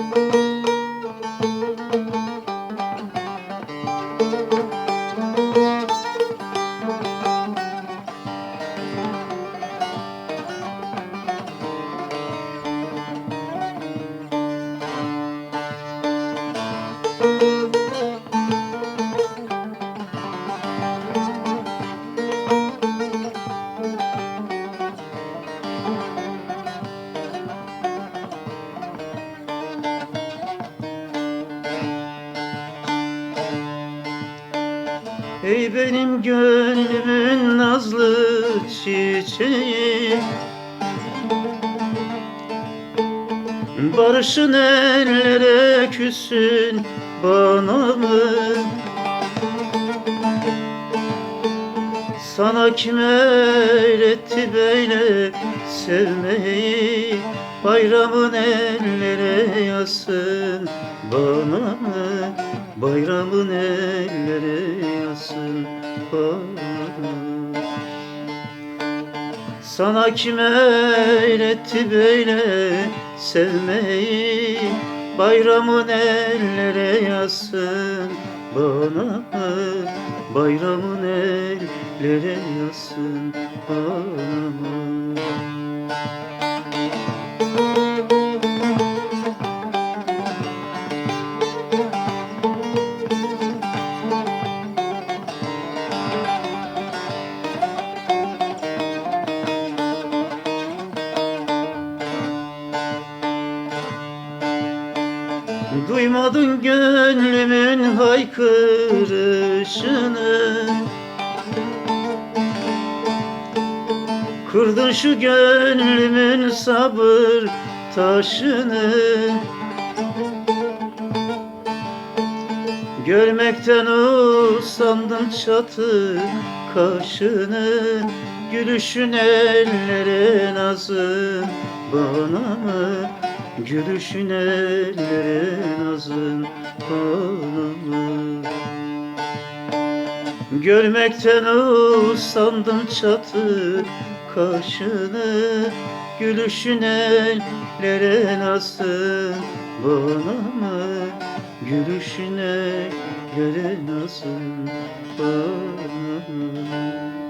you Ey benim gönlümün nazlı çiçeği Barışın ellere küsün bana mı? Sana kim öğretti böyle sevmeyi Bayramın ellere yasın bana mı? Bayramın ellere yasın bana? Sana kim öğretti böyle sevmeyi? Bayramın ellere yazsın bana. Mı Bayramın ellere yazsın bana Duymadın gönlümün haykırışını Kırdın şu gönlümün sabır taşını Görmekten usandım çatı kaşını Gülüşün ellere nazın bana mı? Gülüşün ellere nazın mı? Görmekten usandım çatı kaşını Gülüşün ellere nazın bana mı? Gülüşün ellere nazın bana mı?